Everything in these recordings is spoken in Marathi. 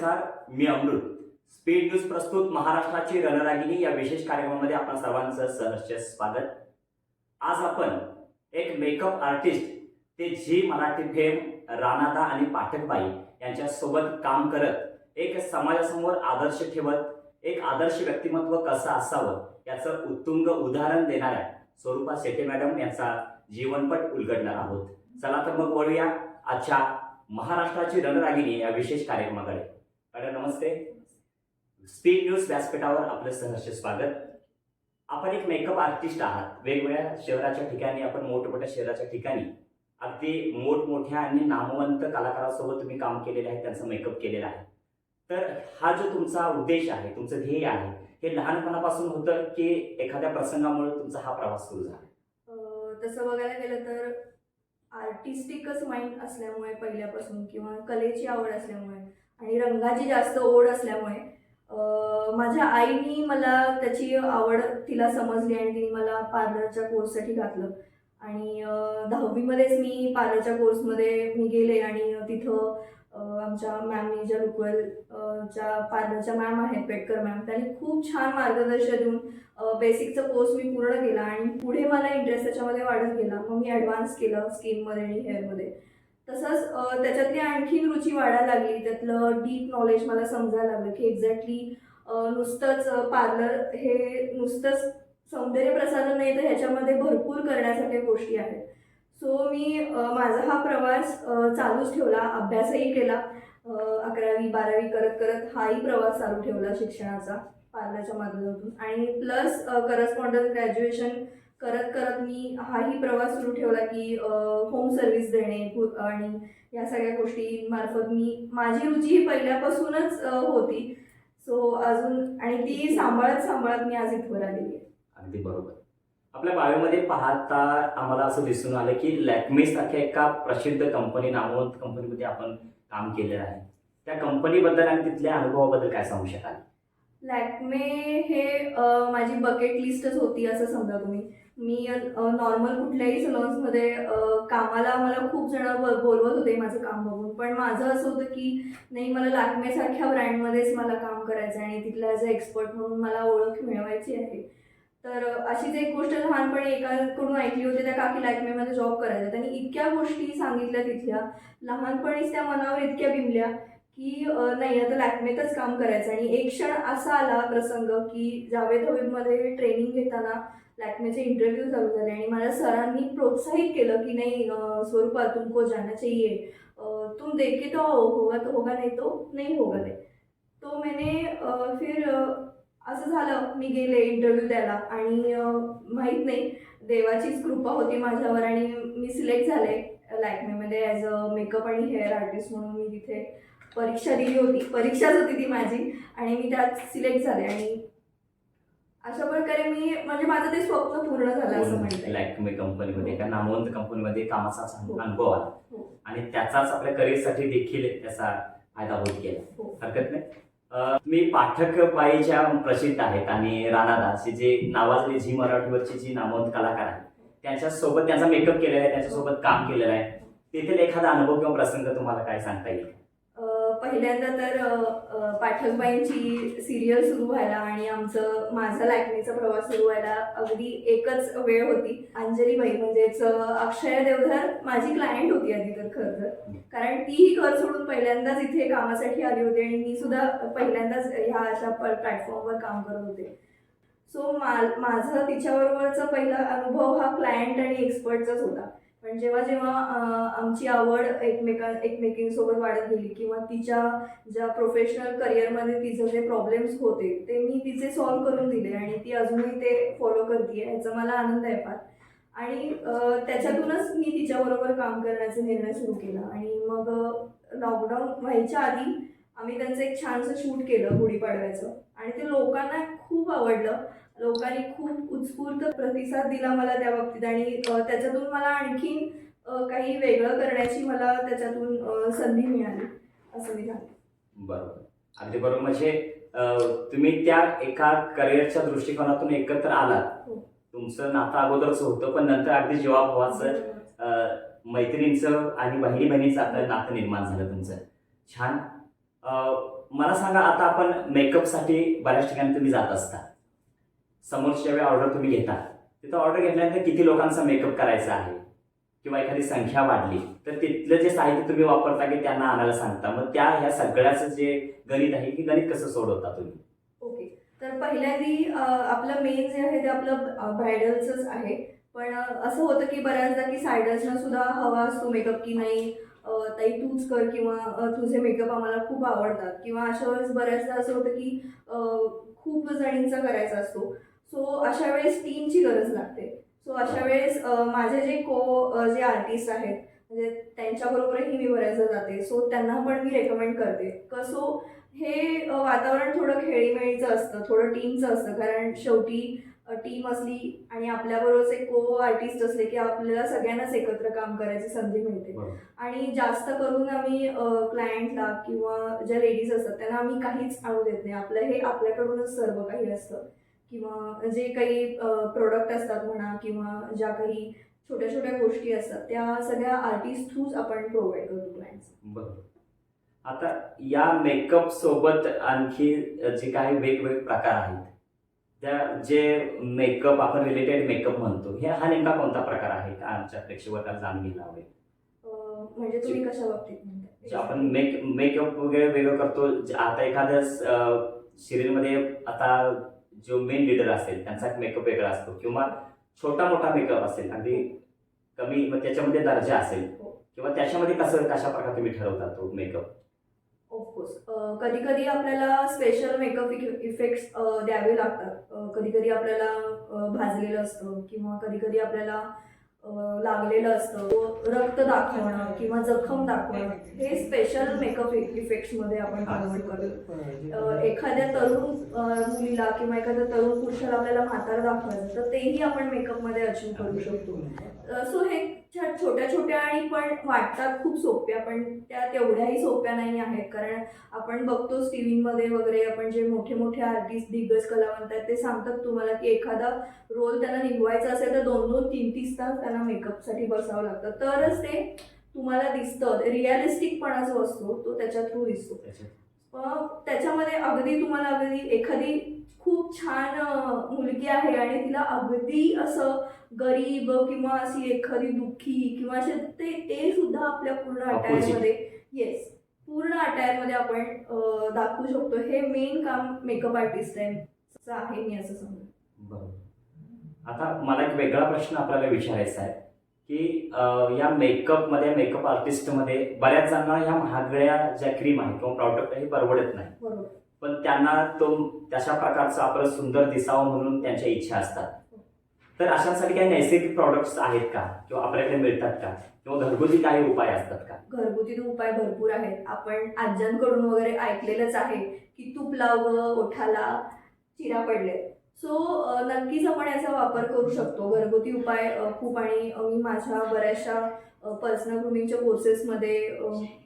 नमस्कार मी अमृत. स्पीड न्यूज प्रस्तुत महाराष्ट्राची रणरागिणी या विशेष कार्यक्रमामध्ये आपण सर्वांचं सहर्ष स्वागत. आज आपण एक मेकअप आर्टिस्ट ते झी मराठी फेम राणादा आणि पाठकबाई यांच्या सोबत काम करत एक समाजासमोर आदर्श ठेवत एक आदर्श व्यक्तिमत्व कसं असावं याचं उत्तुंग उदाहरण देणाऱ्या स्वरूपा शेटे मॅडम यांचा जीवनपट उलगडणार आहोत. चला तर मग वळूया आजच्या महाराष्ट्राची रणरागिणी या विशेष कार्यक्रमाकडे. मॅडम नमस्ते. स्पीड न्यूज व्यासपीठावर आपलं सहर्ष स्वागत. आपण एक मेकअप आर्टिस्ट आहात. वेगवेगळ्या शहराच्या ठिकाणी आपण मोठमोठ्या शहराच्या ठिकाणी अगदी मोठमोठ्या आणि नामवंत कलाकारासोबत तुम्ही काम केलेलं आहे त्यांचा मेकअप केलेला आहे. तर हा जो तुमचा उद्देश आहे तुमचं ध्येय आहे हे लहानपणापासून होतं की एखाद्या प्रसंगामुळे तुमचा हा प्रवास सुरू झाला? तसं बघायला गेलं तर आर्टिस्टिकच माइंड असल्यामुळे पहिल्यापासून किंवा कलेची आवड असल्यामुळे आणि रंगाची जास्त ओढ असल्यामुळे माझ्या आईनी मला त्याची आवड तिला समजली आणि तिने मला पार्लरच्या कोर्ससाठी घातलं. आणि दहावीमध्येच मी पार्लरच्या कोर्समध्ये मी गेले आणि तिथं आमच्या मॅमनी ज्या रुकवेल ज्या पार्लरच्या मॅम आहेत पेटकर मॅम त्यांनी खूप छान मार्गदर्शन देऊन बेसिकचा कोर्स मी पूर्ण केला आणि पुढे मला इंटरेस्ट त्याच्यामध्ये वाढत गेला. मग मी ॲडव्हान्स केलं स्किनमध्ये आणि हेअरमध्ये तसंच त्याच्यातली आणखीन रुची वाढायला लागली. त्यातलं डीप नॉलेज मला समजायला लागलं की एक्झॅक्टली नुसतंच पार्लर हे नुसतंच सौंदर्य प्रसाधन नाही तर ह्याच्यामध्ये भरपूर करण्यासारख्या गोष्टी आहेत. सो मी माझा हा प्रवास चालूच ठेवला अभ्यासही केला. अकरावी बारावी करत करत हाही प्रवास चालू ठेवला शिक्षणाचा पार्लरच्या माध्यमातून. आणि प्लस करस्पॉन्डन्स ग्रॅज्युएशन करत करत मी हाही प्रवास सुरू ठेवला की होम सर्व्हिस देणे आणि या सगळ्या गोष्टी मार्फत मी माझी रुची ही पहिल्यापासूनच होती. सो अजून आणि ती सांभाळत सांभाळत मी आज इथवर आलेली आहे. अगदी बरोबर. आपल्या बायोमध्ये पाहता आम्हाला असं दिसून आलं की लॅक्मे सारख्या एका प्रसिद्ध कंपनी नामवंत कंपनीमध्ये आपण काम केलेलं आहे. त्या कंपनीबद्दल आणि तिथल्या अनुभवाबद्दल काय सांगू शकाल? लॅक्मे हे माझी बकेट लिस्टच होती असं समजा तुम्ही. मी नॉर्मल कुठल्याही सलॉन्समध्ये कामाला मला खूप जण बोलवत होते माझं काम बघून. पण माझं असं होतं की नाही मला लॅक्मेसारख्या ब्रँडमध्येच मला काम करायचं आहे आणि तिथला ॲज अ एक्सपर्ट म्हणून मला ओळख मिळवायची आहे. तर अशीच एक गोष्ट लहानपणी एकाकडून ऐकली होती त्या काकी लॅक्मेमध्ये जॉब करायचा त्यांनी इतक्या गोष्टी सांगितल्या तिथल्या लहानपणीच त्या मनावर इतक्या बिंबल्या की नाही आता लॅक्मेतच काम करायचं आणि एक क्षण असा आला प्रसंग की जावेद हबीबमध्ये ट्रेनिंग घेताना लॅक्मेचे इंटरव्ह्यू चालू झाले आणि माझ्या सरांनी प्रोत्साहित केलं की नाही स्वरूपा तुमको जाना चाहिए. तुम देखे तो होगा तो होगा नाही तो नाही होगा नाही. तो मैंने फिर असं झालं मी गेले इंटरव्ह्यू द्यायला आणि माहीत नाही देवाचीच कृपा होती माझ्यावर आणि मी सिलेक्ट झाले लॅक्मेमध्ये ॲज अ मेकअप आणि हेअर आर्टिस्ट म्हणून मी तिथे परीक्षा दिली होती. परीक्षाच होती ती माझी आणि मी त्यात सिलेक्ट झाले आणि अशा प्रकारे मी म्हणजे माझं ते स्वप्न पूर्ण झालं असं म्हणते. लॅक्मे कंपनीमध्ये एका नामवंत कंपनीमध्ये कामाचा हो. अनुभव आला. हो. आणि त्याचाच आपल्या करिअरसाठी देखील त्याचा फायदा होत गेला. हो. हरकत नाही. अं, तुम्ही पाठक बाईच्या प्रसिद्ध आहेत आणि राणादास हे जे नावाजले झी मराठीवरची जी नामवंत कलाकार आहेत त्यांच्यासोबत त्यांचा मेकअप केलेला आहे त्यांच्यासोबत काम केलेलं आहे. तेथील एखादा अनुभव किंवा प्रसंग तुम्हाला काय सांगता येईल? पहिल्यांदा तर पाठकबाईंची सिरियल सुरू व्हायला आणि आमचं माझा लॅक्मेचा प्रवास सुरू व्हायला अगदी एकच वेळ होती. अंजलीबाई म्हणजेच अक्षय देवधर माझी क्लायंट होती आधी तर खरं तर. कारण तीही घर सोडून पहिल्यांदाच इथे कामासाठी आली होती आणि मी सुद्धा पहिल्यांदाच ह्या अशा प्लॅटफॉर्मवर काम करत होते. सो मा माझं तिच्याबरोबरचा पहिला अनुभव हा क्लायंट आणि एक्सपर्टचाच होता. पण जेव्हा जेव्हा आमची आवड एकमेका एकमेकींसोबत वाढत गेली किंवा तिच्या ज्या प्रोफेशनल करिअरमध्ये तिचं जे प्रॉब्लेम्स होते ते मी तिचे सॉल्व्ह करून दिले आणि ती अजूनही ते फॉलो करते ह्याचा मला आनंद आहे फार. आणि त्याच्यातूनच मी तिच्याबरोबर काम करण्याचा निर्णय सुरू केला आणि मग लॉकडाऊन व्हायच्या आधी आम्ही त्यांचं एक छानसं शूट केलं गुढीपाडव्याचं. आणि ते लोकांना खूप आवडलं. लोकांनी खूप उत्स्फूर्त प्रतिसाद दिला मला त्या बाबतीत आणि त्याच्यातून मला आणखीन अ, काही वेगळं करण्याची मला त्याच्यातून संधी मिळाली. असं मी सांगते बरोबर. अगदी बरोबर. म्हणजे तुम्ही त्या एका करिअरच्या दृष्टिकोनातून एकत्र आलात. हो. तुमचं नातं अगोदरच होतं पण नंतर अगदी जीवाभावाचं अं, मैत्रिणींचं आणि बहिणी बहिणीचं आता नातं निर्माण झालं तुमचं. छान. मला सांगा आता आपण मेकअपसाठी बऱ्याच ठिकाणी तुम्ही जात असता. समोरच्या वेळी ऑर्डर तुम्ही घेता. तिथं ऑर्डर घेतल्यानंतर किती लोकांचा मेकअप करायचा आहे? किंवा एखादी संख्या वाढली तर तिथलं जे साहित्य तुम्ही वापरता की त्यांना आणायला सांगता. मग त्या ह्या सगळ्याचं जे गणित आहे की गणित कसं सोडवता तुम्ही? ओके. तर पहिल्यांदी आपलं मेन जे आहे ते आपलं ब्रायडलचंच आहे. पण असं होतं की बऱ्याचदा की सायडर्सना सुद्धा हवा असतो मेकअप की नाही. ताई तूच कर किंवा तुझे मेकअप आम्हाला खूप आवडतात. किंवा अशा वेळेस बऱ्याचदा असं होतं की खूप जणींचा करायचा असतो. सो अशा वेळेस टीमची गरज लागते. सो अशा वेळेस माझे जे को जे आर्टिस्ट आहेत म्हणजे त्यांच्याबरोबरही मी बऱ्याचदा जाते. सो त्यांना पण मी रेकमेंड करते. कसो हे वातावरण थोडं खेळीमेळीचं असतं थोडं टीमचं असतं. कारण शेवटी टीम असली आणि आपल्याबरोबरच एक को आर्टिस्ट असले की आपल्याला सगळ्यांनाच एकत्र काम करायची संधी मिळते. आणि जास्त करून आम्ही क्लायंटला किंवा ज्या लेडीज असतात त्यांना आम्ही काहीच आणू देत नाही. आपलं हे आपल्याकडूनच सर्व काही असतं. किंवा जे काही प्रोडक्ट असतात म्हणा किंवा ज्या काही छोट्या छोट्या गोष्टी असतात त्या सगळ्या आर्टिस्ट थ्रूच आपण प्रोव्हाइड करतो बरोबर. आता या मेकअप सोबत आणखी जे काही वेगवेगळे प्रकार आहेत त्या जे मेकअप आपण रिलेटेड मेकअप म्हणतो हे हा नेमका कोणता प्रकार आहे का आमच्या प्रेक्षकांना जाणून घ्यायला म्हणजे तुम्ही कशा बाबतीत जे आपण मेक मेकअप वगैरे वेगळं करतो जे आता एखाद्या सिरियलमध्ये आता जो मेन लीडर असेल त्यांचा मेकअप वेगळा असतो किंवा छोटा मोठा मेकअप असेल अगदी कमी त्याच्यामध्ये दर्जा असेल हो. किंवा त्याच्यामध्ये कसं कशा प्रकारे तुम्ही ठरवता तो मेकअप ऑफकोर्स कधी कधी आपल्याला स्पेशल मेकअप इफेक्ट्स द्यावे लागतात. कधी कधी आपल्याला भाजलेलं असतं किंवा कधी कधी आपल्याला लागलेलं असतं. रक्त दाखवणं किंवा जखम दाखवणं हे स्पेशल मेकअप इफेक्ट्समध्ये आपण कन्वर्ट करतो. अ, एखाद्या तरुण मुलीला किंवा एखाद्या तरुण पुरुषाला आपल्याला म्हातारा दाखवायचं तर तेही आपण मेकअपमध्ये अचीव करू शकतो. सो हे छोट्या छोट्या आणि पण वाटतात खूप सोप्या पण त्या तेवढ्याही सोप्या नाही आहेत. कारण आपण बघतो टीव्हीमध्ये वगैरे आपण जे मोठे मोठे आर्टिस्ट दिग्गज कलावंत आहेत ते सांगतात तुम्हाला की एखादा रोल त्यांना निभवायचा असेल तर दोन दोन तीन तीन तास त्यांना मेकअपसाठी बसावं लागतं? तरच ते तुम्हाला दिसतं. रिअलिस्टिकपणा जो असतो तो त्याच्या थ्रू दिसतो. त्याच्यामध्ये अगदी तुम्हाला अगदी एखादी खूप छान मुलगी आहे आणि तिला अगदी असं गरीब किंवा अशी एखादी दुःखी किंवा असे ते ते सुद्धा आपल्या पूर्ण. अटायरमध्ये येस पूर्ण अटायरमध्ये आपण दाखवू शकतो. हे मेन काम मेकअप आर्टिस्ट आहे आहे मी असं बरोबर. आता मला एक वेगळा प्रश्न आपल्याला विचारायचा आहे की या मेकअपमध्ये मेकअप आर्टिस्टमध्ये बऱ्याच जणांना ह्या महागड्या ज्या क्रीम आहेत किंवा प्रॉडक्ट हे परवडत नाही. पण त्यांना तो तशा प्रकारचं आपलं सुंदर दिसावं म्हणून त्यांच्या इच्छा असतात. तर अशांसाठी काही नैसर्गिक प्रॉडक्ट्स आहेत का? किंवा आपल्याकडे मिळतात का? किंवा घरगुती काही उपाय असतात का? घरगुती उपाय भरपूर आहेत. आपण आज्यांकडून वगैरे ऐकलेलंच आहे की तूप लावं ओठाला चिरा पडले सो नक्कीच आपण याचा वापर करू शकतो. घरगुती उपाय खूप आणि मी माझ्या बऱ्याचशा पर्सनल ग्रुमिंगच्या कोर्सेसमध्ये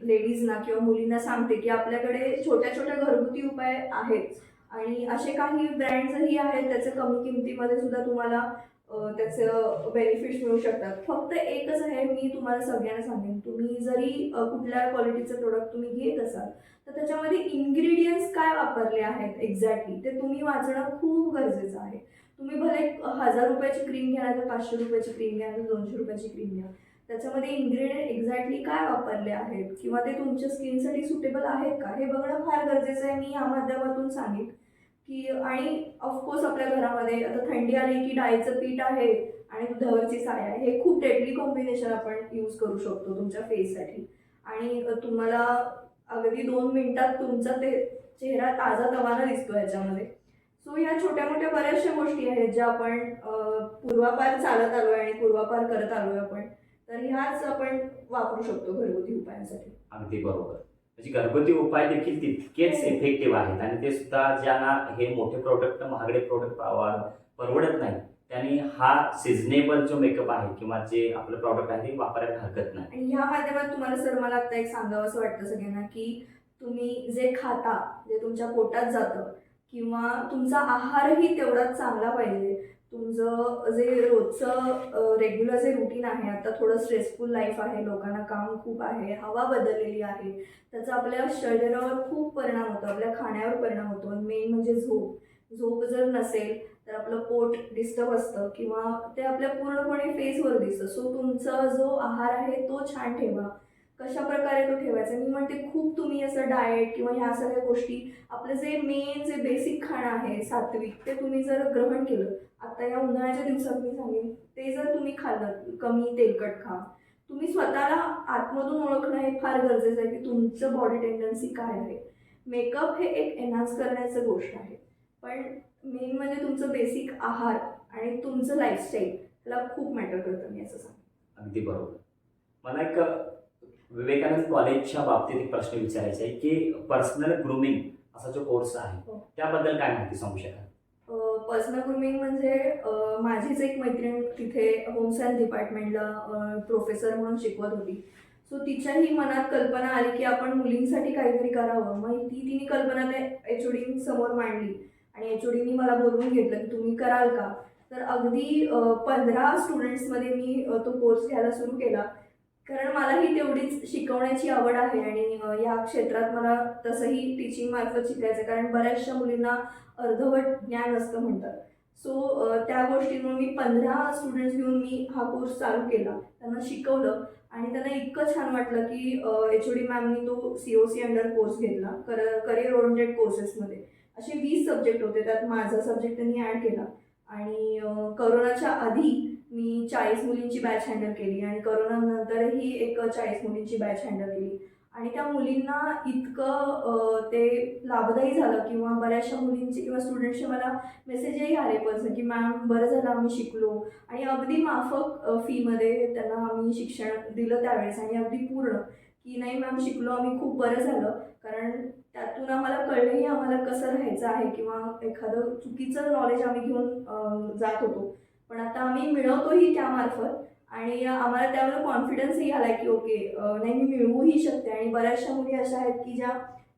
लेडीजना किंवा मुलींना सांगते की आपल्याकडे छोट्या छोट्या घरगुती उपाय आहेत. आणि असे काही ब्रँड्सही आहेत त्याचे कमी किमतीमध्ये सुद्धा तुम्हाला त्याचं बेनिफिट्स मिळू शकतात. फक्त एकच आहे मी तुम्हाला सगळ्यांना सांगेन. तुम्ही जरी कुठल्या क्वालिटीचं प्रोडक्ट तुम्ही घेत असाल तर त्याच्यामध्ये इन्ग्रेडियंट्स काय वापरले आहेत एक्झॅक्टली ते तुम्ही वाचणं खूप गरजेचं आहे. तुम्ही भले हजार रुपयाची क्रीम घ्या तर पाचशे रुपयाची क्रीम घ्या तर दोनशे रुपयाची क्रीम घ्या. त्याच्यामध्ये इन्ग्रेडियंट एक्झॅक्टली काय वापरले आहेत? किंवा ते तुमच्या स्किनसाठी सुटेबल आहेत का? हे बघणं फार गरजेचं आहे मी या माध्यमातून सांगेन. की आणि ऑफकोर्स आपल्या घरामध्ये आता थंडी आली की डाळीचं पीठ आहे आणि दुधावरची साय आहे. हे खूप डेडली कॉम्बिनेशन आपण यूज करू शकतो तुमच्या फेससाठी आणि तुम्हाला अगदी दोन मिनिटात तुमचा ते चेहरा ताजा तवाना दिसतो याच्यामध्ये. सो ह्या छोट्या मोठ्या बऱ्याचशा गोष्टी आहेत ज्या आपण पूर्वापार चालत आलो आहे आणि पूर्वापार करत आलोय आपण. तर ह्याच आपण वापरू शकतो घरगुती उपायांसाठी. अगदी बरोबर. म्हणजे घरगुती उपाय देखील तितकेच हो. इफेक्टिव्ह आहेत. आणि ते सुद्धा ज्यांना हे मोठे प्रोडक्ट महागडे प्रोडक्ट परवडत नाही त्यांनी हा सिजनेबल जो मेकअप आहे किंवा जे आपलं प्रॉडक्ट आहे ते वापरायला हरकत नाही. आणि ह्या माध्यमात तुम्हाला सर मला आता एक सांगावं असं वाटतं सगळ्यांना की तुम्ही जे खाता जे तुमच्या पोटात जातं किंवा तुमचा आहारही तेवढाच चांगला पाहिजे. तुमचं जे रोजचं रेग्युलर जे रुटीन आहे आता थोडं स्ट्रेसफुल लाईफ आहे लोकांना काम खूप आहे हवा बदललेली आहे त्याचा आपल्या शरीरावर खूप परिणाम होतो आपल्या खाण्यावर परिणाम होतो. मेन म्हणजे झोप. झोप जर नसेल तर आपलं पोट डिस्टर्ब असतं किंवा ते आपल्या पूर्णपणे फेसवर दिसतं. सो तुमचा जो आहार आहे तो छान ठेवा. कशा प्रकारे तो ठेवायचा? मी म्हणते खूप तुम्ही असं डाएट किंवा ह्या सगळ्या गोष्टी आपलं जे मेन जे बेसिक खाणं आहे सात्विक ते तुम्ही जर ग्रहण केलं आता या उन्हाळ्याच्या दिवसात मी सांगेन ते जर तुम्ही खाल्लं कमी तेलकट खा. तुम्ही स्वतःला आतमधून ओळखणं हे फार गरजेचं आहे की तुमचं बॉडी टेंडन्सी काय आहे. मेकअप हे एक एनहान्स करण्याचं गोष्ट आहे. पण मेन म्हणजे तुमचं बेसिक आहार आणि तुमचं लाईफस्टाईल त्याला खूप मॅटर करतं मी असं सांग अगदी बरोबर. मला एक विवेकानंद कॉलेजच्या बाबतीत एक प्रश्न विचारायचा आहे की पर्सनल ग्रुमिंग असा जो कोर्स आहे हो. त्याबद्दल काय माहिती सांगू शकाल? पर्सनल ग्रुमिंग म्हणजे माझीच एक मैत्रीण तिथे होम सायन्स डिपार्टमेंटला प्रोफेसर म्हणून शिकवत होती. सो तिच्याही मनात कल्पना आली की आपण मुलींसाठी काहीतरी करावं. मग ती तिने कल्पना एच ओ समोर मांडली आणि एच ओ मला बोलवून घेतलं की तुम्ही कराल का? तर अगदी पंधरा स्टुडंट्समध्ये मी तो कोर्स घ्यायला सुरू केला. कारण मलाही तेवढीच शिकवण्याची आवड आहे आणि या क्षेत्रात मला तसंही टीचिंग मार्फत शिकायचं आहे. कारण बऱ्याचशा मुलींना अर्धवट ज्ञान असतं म्हणतात. सो त्या गोष्टींमुळे मी पंधरा स्टुडंट्स घेऊन मी हा कोर्स चालू केला. त्यांना शिकवलं आणि त्यांना इतकं छान वाटलं की एच ओ डी मॅमनी तो C O C under course घेतला. कर करिअर ओरिएंटेड कोर्सेसमध्ये असे वीस सब्जेक्ट होते. त्यात माझा सब्जेक्ट त्यांनी ॲड केला. आणि करोनाच्या आधी मी चाळीस मुलींची बॅच हँडल केली आणि करोनानंतरही एक चाळीस मुलींची बॅच हँडल केली. आणि त्या मुलींना इतकं ते लाभदायी झालं किंवा बऱ्याचशा मुलींचे किंवा स्टुडंटचे मला मेसेजही आले पर्सन की मॅम बरं झालं आम्ही शिकलो. आणि अगदी माफक फीमध्ये त्यांना आम्ही शिक्षण दिलं त्यावेळेस आणि अगदी पूर्ण की नाही मॅम शिकलो आम्ही खूप बरं झालं. कारण त्यातून आम्हाला कळलंही आम्हाला कसं राहायचं आहे किंवा एखादं चुकीचं नॉलेज आम्ही घेऊन जात होतो. पण आता आम्ही मिळवतोही त्यामार्फत आणि आम्हाला त्यावर कॉन्फिडन्सही आला की ओके नाही मी मिळवूही शकते. आणि बऱ्याचशा मुली अशा आहेत की ज्या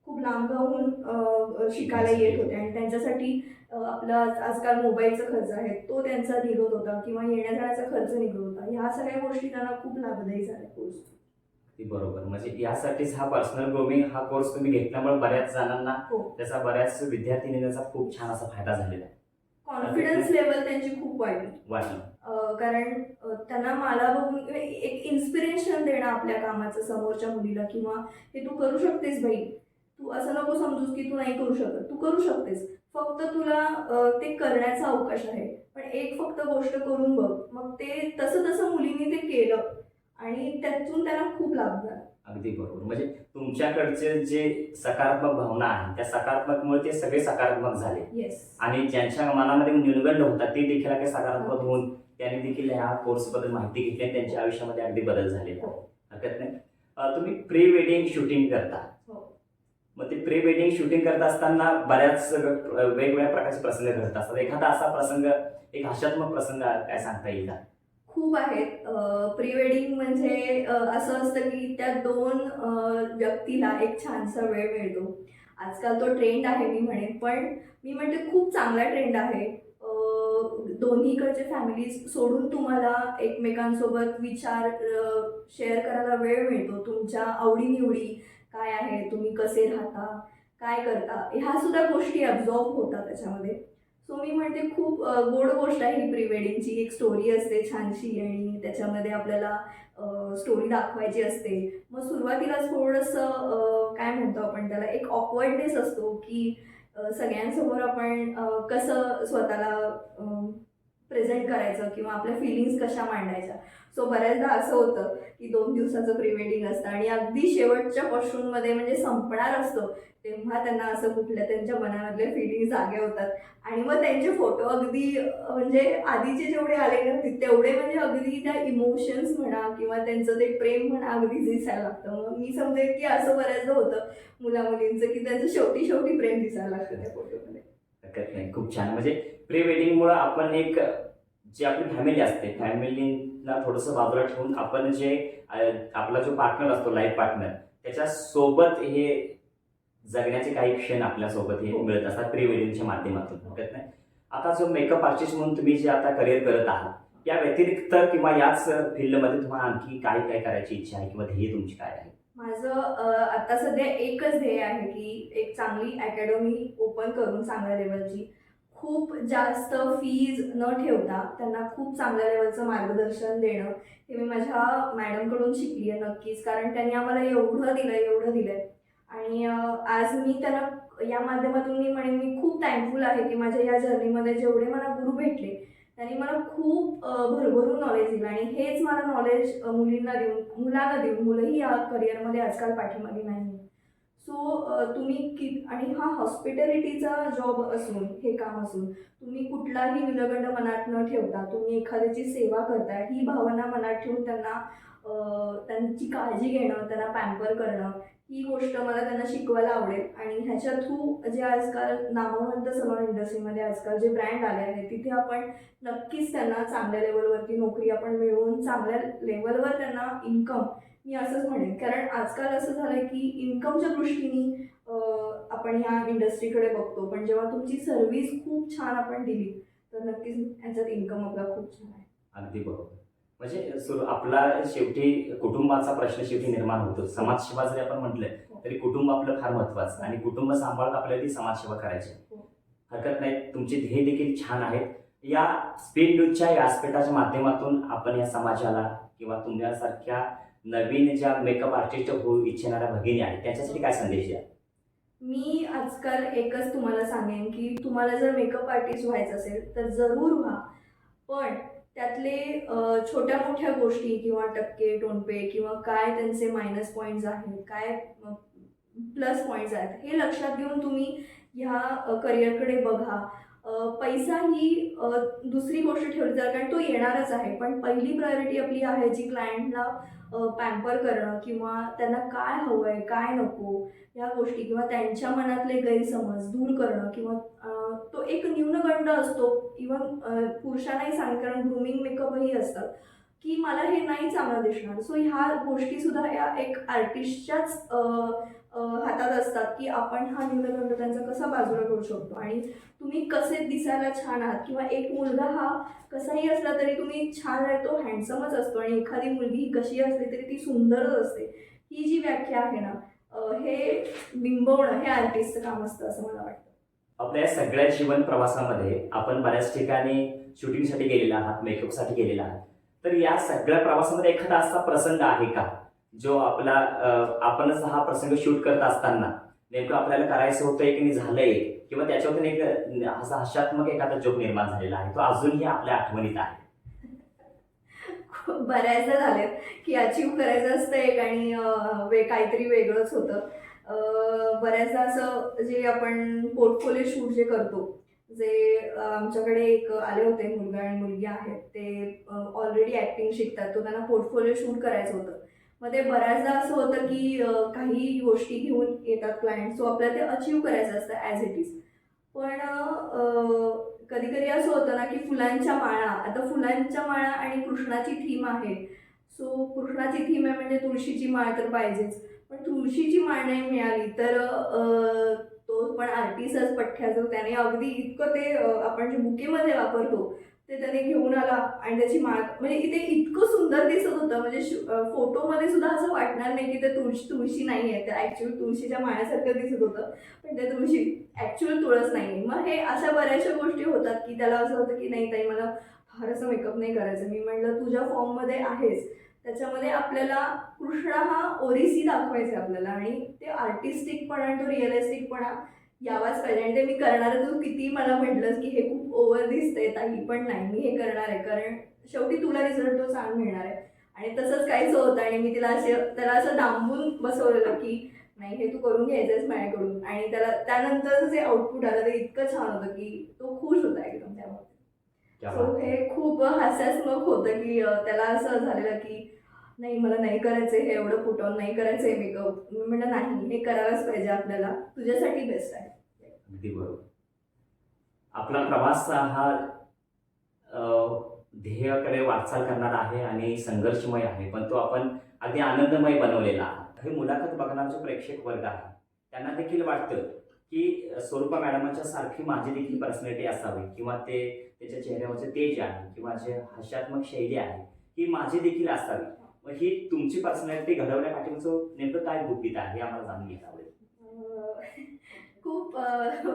खूप लांब गावून अ, शिकायला येत होत्या. आणि त्यांच्यासाठी आपला आज- आजकाल मोबाईलचा खर्च आहे तो त्यांचा निघत होता किंवा येण्या जाण्याचा खर्च निघत होता. ह्या सगळ्या गोष्टी त्यांना खूप लाभदायी झाल्या कोर्स ती बरोबर. म्हणजे यासाठीच हा पर्सनल ग्रोमिंग हा कोर्स तुम्ही घेतल्यामुळे बऱ्याच जणांना हो. त्याचा बऱ्याच विद्यार्थ्यांनी त्याचा खूप छान असा फायदा झालेला आहे. कॉन्फिडन्स लेवल त्यांची खूप वाढली. कारण त्यांना मला बघून एक इन्स्पिरेशन देणं आपल्या कामाचं समोरच्या मुलीला किंवा हे तू करू शकतेस बाई. तू असं नको समजूस की तू नाही करू शकत. तू करू शकतेस. फक्त तुला ते करण्याचा अवकाश आहे. पण एक फक्त गोष्ट करून बघ. मग ते तसं तसं मुलींनी ते केलं. आणि त्यातून त्यांना खूप लाभ झाला. अगदी बरोबर. म्हणजे तुमच्याकडचे जे सकारात्मक भावना आहे त्या सकारात्मकमुळे ते सगळे सकारात्मक झाले. येस आणि ज्यांच्या मनामध्ये न्यूनगंड होता ते देखील काही सकारात्मक होऊन त्यांनी देखील ह्या कोर्सबद्दल माहिती घेतली आणि त्यांच्या आयुष्यामध्ये अगदी बदल झालेला आहे. हो. हरकत नाही. अं, तुम्ही प्री वेडिंग शूटिंग करता. हो. मग ते प्री वेडिंग शूटिंग करत असताना बऱ्याच अं, वेगवेगळ्या प्रकारचे प्रसंग घडत असतात. एखादा असा प्रसंग एक हास्यात्मक प्रसंग काय सांगता येईल? का खूप आहेत. प्री वेडिंग म्हणजे असं असतं की त्या दोन व्यक्तीला एक छानसा वेळ मिळतो. आजकाल तो ट्रेंड आहे मी म्हणेन पण मी म्हणते खूप चांगला ट्रेंड आहे. दोन्हीकडचे फॅमिलीज सोडून तुम्हाला एकमेकांसोबत विचार शेअर करायला वेळ मिळतो. तुमच्या आवडीनिवडी काय आहे तुम्ही कसे राहता? काय करता? ह्या सुद्धा गोष्टी अब्झॉर्ब होतात त्याच्यामध्ये. सो मी म्हणते खूप गोड गोष्ट आहे ही प्री वेडिंगची एक स्टोरी असते छानशी आणि त्याच्यामध्ये आपल्याला स्टोरी दाखवायची असते. मग सुरुवातीला थोडंसं काय म्हणतो आपण त्याला एक ऑकवर्डनेस असतो की सगळ्यांसमोर आपण कसं स्वतःला प्रेझेंट करायचं किंवा आपल्या फिलिंग्स कशा मांडायच्या. सो बऱ्याचदा असं होतं की दोन दिवसाचं प्री वेडिंग असतं आणि अगदी शेवटच्या पशूंमध्ये म्हणजे संपणार असतो तेव्हा त्यांना असं कुठल्या त्यांच्या मनामधल्या फिलिंग जागे होतात. आणि मग त्यांचे फोटो अगदी म्हणजे आधीचे जेवढे आले ना तेवढे म्हणजे अगदी त्या इमोशन्स म्हणा किंवा त्यांचं ते प्रेम म्हणा अगदी दिसायला लागतं. मग मी समजेल की असं बऱ्याचदा होतं मुला मुलींचं की त्यांचं शेवटी शेवटी प्रेम दिसायला लागतं त्या फोटोमध्ये हरकत नाही. खूप छान. म्हणजे प्री वेडिंगमुळं आपण एक जी आपली फॅमिली असते फॅमिलीला थोडंसं बाजूला ठेवून आपण जे आपला जो पार्टनर असतो लाईफ पार्टनर त्याच्या सोबत हे जगण्याचे काही क्षण आपल्यासोबत हे मिळत असतात प्री वेडिंगच्या माध्यमातून हरकत नाही. आता जो मेकअप आर्टिस्ट म्हणून तुम्ही जे आता करिअर करत आहात या व्यतिरिक्त किंवा याच फील्डमध्ये तुम्हाला आणखी काय काय करायची इच्छा आहे किंवा ध्येय तुमची काय आहे? माझं आता सध्या एकच ध्येय आहे की एक चांगली अकॅडमी ओपन करून चांगल्या लेवलची खूप जास्त फीज न ठेवता त्यांना खूप चांगल्या लेवलचं मार्गदर्शन देणं हे मी माझ्या मॅडमकडून शिकली आहे नक्कीच. कारण त्यांनी आम्हाला एवढं दिलं एवढं दिलं आहे आणि आज मी त्यांना या माध्यमातून मी म्हणेन मी खूप थँकफुल आहे की माझ्या या जर्नीमध्ये जेवढे मला गुरु भेटले त्यांनी मला खूप भरभरून नॉलेज दिलं आणि हेच मला नॉलेज मुलींना देऊन मुलांना देऊन मुलंही या करिअरमध्ये आजकाल पाठीमागे नाही सो तुम्ही कि आणि हा हॉस्पिटॅलिटीचा जॉब असून हे काम असून तुम्ही कुठलाही विलगंड मनात न ठेवता तुम्ही एखाद्याची सेवा करता ही भावना मनात ठेवून त्यांना त्यांची काळजी घेणं त्यांना पॅम्पर करणं ही गोष्ट मला त्यांना शिकवायला आवडेल. आणि ह्याच्या थ्रू जे आजकाल नामवंत सलॉन इंडस्ट्रीमध्ये आजकाल जे ब्रँड आले आहेत तिथे आपण नक्कीच त्यांना चांगल्या लेवलवरती नोकरी आपण मिळवून चांगल्या लेवलवर त्यांना इन्कम मी असंच म्हणेन. कारण आजकाल असं झालंय की इन्कमच्या दृष्टीने आपण ह्या इंडस्ट्रीकडे बघतो. पण जेव्हा तुमची सर्व्हिस खूप छान आपण दिली तर नक्कीच ह्याच्यात इन्कम आपला खूप छान आहे. अगदी बरोबर. म्हणजे सुरू आपला शेवटी कुटुंबाचा प्रश्न शेवटी निर्माण होतो. समाजसेवा जरी आपण म्हटलं तरी कुटुंब आपलं फार महत्वाचं आणि कुटुंब सांभाळत आपल्याला ती समाजसेवा करायची. हरकत नाही. तुमचे ध्येय देखील छान आहेत. या स्पीड न्यूजच्या व्यासपीठाच्या माध्यमातून आपण या समाजाला किंवा तुमच्यासारख्या नवीन ज्या मेकअप आर्टिस्ट होऊ इच्छिणाऱ्या भगिनी आहेत त्याच्यासाठी काय संदेश द्या मी आजकाल एकच तुम्हाला सांगेन की तुम्हाला जर मेकअप आर्टिस्ट व्हायचं असेल तर जरूर व्हा. पण त्यातले छोट्या मोठ्या गोष्टी किंवा टक्के टोनपे किंवा काय त्यांचे मायनस पॉईंट्स आहेत काय प्लस पॉईंट्स आहेत हे लक्षात घेऊन तुम्ही ह्या करिअरकडे बघा. पैसा ही दुसरी गोष्ट ठेवली जाईल कारण तो येणारच आहे. पण पहिली प्रायोरिटी आपली आहे जी क्लायंटला पॅम्पर करणं किंवा त्यांना काय हवं आहे काय नको ह्या गोष्टी किंवा त्यांच्या मनातले गैरसमज दूर करणं किंवा तो एक न्यूनगंड असतो. इवन पुरुषांनाही सांग कारण ग्रुमिंग मेकअपही असतात की मला हे नाही चांगलं दिसणार. सो ह्या गोष्टी सुद्धा या एक आर्टिस्टच्याच हातात असतात की आपण हा न्यूनगंड त्यांचा कसा बाजूला करू शकतो? आणि तुम्ही कसे दिसायला छान आहात? किंवा एक मुलगा हा कसाही असला तरी तुम्ही छान आहे तो हँडसमच असतो आणि एखादी मुलगी ही कशी असली तरी ती सुंदरच असते. ही जी व्याख्या आहे ना हे बिंबवणं हे आर्टिस्टचं काम असतं असं मला वाटतं. आपल्या या सगळ्या जीवन प्रवासामध्ये आपण बऱ्याच ठिकाणी शूटिंगसाठी गेलेला आहात मेकअपसाठी गेलेला आहात. तर या सगळ्या प्रवासामध्ये एखादा असा प्रसंग आहे का? जो आपला आपणच हा प्रसंग शूट करत असताना नेमकं आपल्याला करायचं होतं एक आणि झालंय? किंवा त्याच्यावरून एक असा हास्यात्मक एखादा जोक निर्माण झालेला आहे? तो अजूनही आपल्या आठवणीत आहे. खूप बऱ्याचदा झालेत की अचीव करायचं असतं एक आणि वे काहीतरी वेगळंच होतं. बऱ्याचदा असं जे आपण पोर्टफोलिओ शूट जे करतो जे आमच्याकडे एक आले होते मुलगा आणि मुलगी आहेत ते ऑलरेडी ॲक्टिंग शिकतात. तो त्यांना पोर्टफोलिओ शूट करायचं होतं. मग ते बऱ्याचदा असं होतं की काही गोष्टी घेऊन येतात क्लायंट सो आपल्याला ते अचीव करायचं असतं ॲज इट इज पण कधी कधी असं होतं ना की फुलांच्या माळा आता फुलांच्या माळा आणि कृष्णाची थीम आहे. सो कृष्णाची थीम आहे म्हणजे तुळशीची माळ तर पाहिजेच. पण तुळशीची माळ नाही मिळाली तर तो पण आर्टिस्टच पठ्ठ्याचं त्याने अगदी इतकं ते आपण जे बुकेमध्ये वापरतो ते त्याने घेऊन आला आणि त्याची माग म्हणजे इथे इतकं सुंदर दिसत होतं म्हणजे फोटोमध्ये सुद्धा असं वाटणार नाही की ते तुळशी तुळशी नाही आहे ते ॲक्च्युअली तुळशीच्या माळ्यासारखं दिसत होतं पण ते तुळशी ॲक्च्युअल तुळस नाही मग हे अशा बऱ्याचशा गोष्टी होतात की त्याला असं होतं की नाही ताई मला फार असं मेकअप नाही करायचं. मी म्हटलं तुझ्या फॉर्ममध्ये आहेस त्याच्यामध्ये आपल्याला कृष्ण हा ओरिसी दाखवायचा आहे आपल्याला. आणि ते आर्टिस्टिकपणा आणि तो रिअलिस्टिकपणा यावाच पाहिजे. आणि ते मी करणार. तू किती मला म्हटलंस की हे खूप ओव्हर दिसतंय ताई पण नाही मी हे करणार आहे. कारण शेवटी तुला रिझल्ट तो चांगला मिळणार आहे. आणि तसंच काहीच होतं आणि मी तिला असे त्याला असं डांबून बसवलेलं की नाही हे तू करून घ्यायचंच माझ्याकडून. आणि त्याला त्यानंतर जे आउटपुट आलं ते इतकं छान होतं की तो खुश होता एकदम त्यामुळे सो. हे खूप हास्यास्मक होतं की त्याला असं झालेलं की नाही मला नाही करायचं हे एवढं फुटवून नाही करायचं आहे मेकअप मी म्हटलं नाही हे करायलाच पाहिजे आपल्याला. तुझ्यासाठी बेस्ट आहे. अगदी बरोबर. आपला प्रवास हा ध्येयाकडे वाटचाल करणारा आहे आणि संघर्षमय आहे पण तो आपण अगदी आनंदमय बनवलेला आहे हे मुलाखत बघणारा जो प्रेक्षक वर्ग आहे त्यांना देखील वाटतं की स्वरूपा मॅडमांच्या सारखी माझी देखील पर्सनॅलिटी असावी किंवा ते त्याच्या चेहऱ्यावरचे तेज आहे किंवा जे हास्यात्मक शैली आहे ही माझी देखील असावी. मग ही तुमची पर्सनॅलिटी घडवण्यापाठीचं नेमकं काय गुपित आहे हे आम्हाला जाणून घ्यायला आवडेल. खूप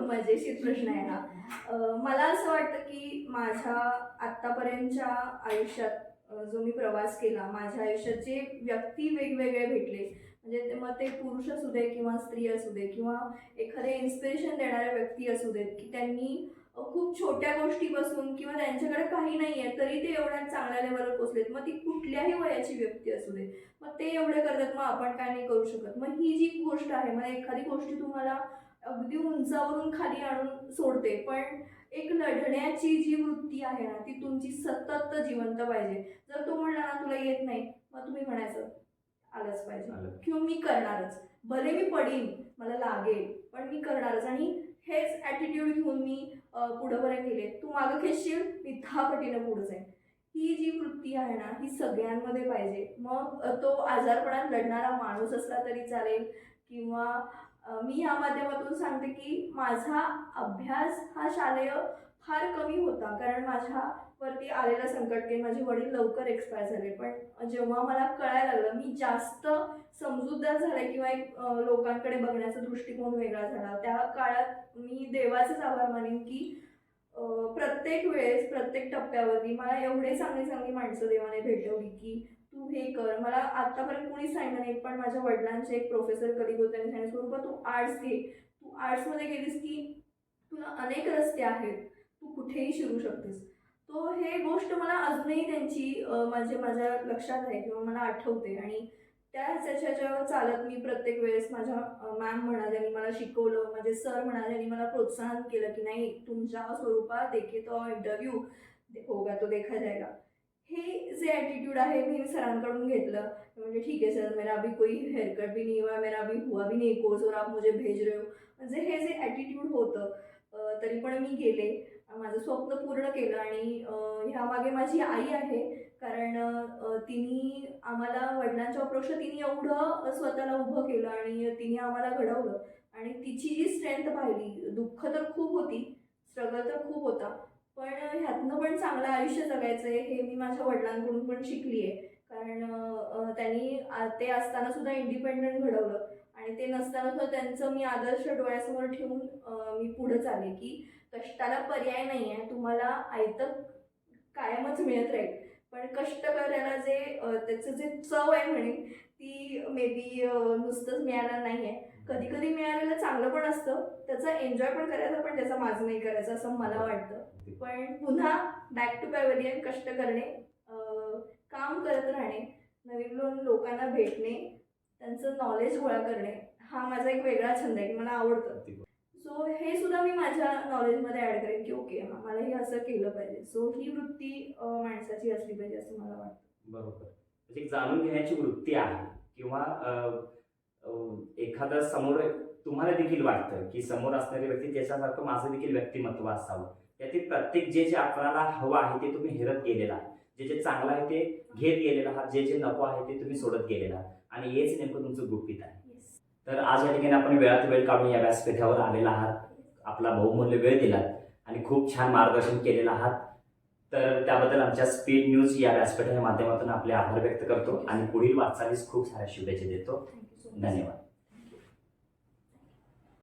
मजेशीर प्रश्न आहे हा. मला असं वाटतं की माझ्या आत्तापर्यंतच्या आयुष्यात जो मी प्रवास केला माझ्या आयुष्यात जे व्यक्ती वेगवेगळे भेटले म्हणजे ते मग ते पुरुष असू दे किंवा स्त्री असू दे किंवा एखादे इन्स्पिरेशन देणाऱ्या व्यक्ती असू देत की त्यांनी खूप छोट्या गोष्टीपासून किंवा त्यांच्याकडे काही नाही आहे तरी ते एवढ्या चांगल्या लेवलवर पोचलेत मग ती कुठल्याही वयाची व्यक्ती असू दे मग ते एवढे करतात मग आपण काय नाही करू शकत. मग ही जी गोष्ट आहे मग एखादी गोष्टी तुम्हाला अगदी उंचावरून खाली आणून सोडते पण एक लढण्याची जी वृत्ती आहे ना ती तुमची सतत जिवंत पाहिजे. जर तो म्हणला ना तुला येत नाही मग तुम्ही म्हणायचं आलंच पाहिजे. किंवा मी करणारच. भले मी पडीन मला लागेल पण मी करणारच. आणि ॲटिट्यूड घेऊन मी पुढं पुढंपर्यंत गेले तू मागं खेचशील मी दहा पटीनं पुढं जाईन. ही जी वृत्ती आहे ना ही सगळ्यांमध्ये पाहिजे. मग तो आजारपणात लढणारा माणूस असला तरी चालेल. किंवा मी या माध्यमातून सांगते की माझा अभ्यास हा शालेय फार कमी होता. कारण माझ्या वरती आलेलं संकट की माझे वडील लवकर एक्सपायर झाले. पण जेव्हा मला कळायला लागलं मी जास्त समजूतदार झाले किंवा एक लोकांकडे बघण्याचा दृष्टिकोन वेगळा झाला. त्या काळात मी देवाचेच आभार मानेन की प्रत्येक वेळेस प्रत्येक टप्प्यावरती मला एवढे चांगली चांगली माणसं देवाने भेटवली की तू हे कर. मला आत्तापर्यंत कोणीच सांगितलं नाही पण माझ्या वडिलांचे एक प्रोफेसर कधी होते त्यांनी सांगितलं स्वरूपा तू आर्ट्स घे. तू आर्ट्समध्ये गेलीस की तुला अनेक रस्ते आहेत. तू कुठेही शिरू शकतेस. तो हे गोष्ट मला अजूनही त्यांची अ, माझे माझ्या लक्षात आहे किंवा मला आठवते. आणि त्याच त्याच्यावर चालत मी प्रत्येक वेळेस माझ्या मॅम म्हणाल्याने मला शिकवलं माझे सर म्हणाल्याने मला प्रोत्साहन केलं की नाही तुमच्या स्वरूपात देखे तो इंटरव्ह्यू होगा तो देखा जाएगा हे जे ॲटिट्यूड आहे मी सरांकडून घेतलं. म्हणजे ठीक आहे सर मेरा अभी कोई हेअरकट भी नहीं हुआ मेरा अभी हुआ भी नहीं कोर्स और आप मुझे भेज रहे हो. म्हणजे हे जे ॲटिट्यूड होतं तरी पण मी गेले. माझं स्वप्न पूर्ण केलं आणि ह्यामागे माझी आई आहे. कारण तिने आम्हाला वडिलांच्या अप्रोक्ष तिने एवढं स्वतःला उभं केलं आणि तिने आम्हाला घडवलं. आणि तिची जी स्ट्रेंथ पाहिली दुःख तर खूप होती स्ट्रगल तर खूप होता. पण ह्यातनं पण चांगलं आयुष्य जगायचं आहे हे मी माझ्या वडिलांकडून पण शिकली आहे कारण त्यांनी ते असताना सुद्धा इंडिपेंडंट घडवलं. आणि ते नसताना सुद्धा त्यांचं मी आदर्श डोळ्यासमोर ठेवून मी पुढे चाले की कष्टाला पर्याय नाही आहे तुम्हाला आयतं कायमच मिळत राहील. पण कष्ट करायला जे त्याचं जे चव आहे म्हणे ती मे बी नुसतंच मिळालं नाही आहे कधी कधी मिळालेलं चांगलं पण असतं. त्याचा एन्जॉय पण करायचा पण त्याचा माज नाही करायचा असं मला वाटतं. पण पुन्हा बॅक टू पॅव्हलियन कष्ट करणे काम करत राहणे नवीन नवीन लोकांना भेटणे त्यांचं नॉलेज गोळा करणे हा माझा एक वेगळा छंद आहे की मला आवडतं. सुद्धा मी माझ्या नॉलेजमध्ये ॲड करेन की ओके हां मला हे असं केलं पाहिजे. सो ही वृत्ती माणसाची असली पाहिजे असं मला वाटतं. बरोबर. म्हणजे जाणून घेण्याची वृत्ती आहे. किंवा एखादा समोर तुम्हाला देखील वाटतं की समोर असणारी व्यक्ती त्याच्यासारखं माझं देखील व्यक्तिमत्व असावं. त्यातील प्रत्येक जे जे आपल्याला हवं आहे ते तुम्ही हेरत गेलेला. आहे जे जे चांगलं आहे ते घेत गेलेलं आहात जे जे नको आहे ते तुम्ही सोडत गेलेला. आहात आणि हेच नेमकं तुमचं गुपित आहे. तर आज या ठिकाणी आपण वेळात वेळ काढून या व्यासपीठावर आलेला आहात. आपला बहुमूल्य वेळ दिलात आणि खूप छान मार्गदर्शन केलेलं आहात. तर त्याबद्दल आमच्या स्पीड न्यूज या व्यासपीठाच्या माध्यमातून आपले आभार व्यक्त करतो आणि पुढील वाटचालीस खूप साऱ्या शुभेच्छा देतो. धन्यवाद.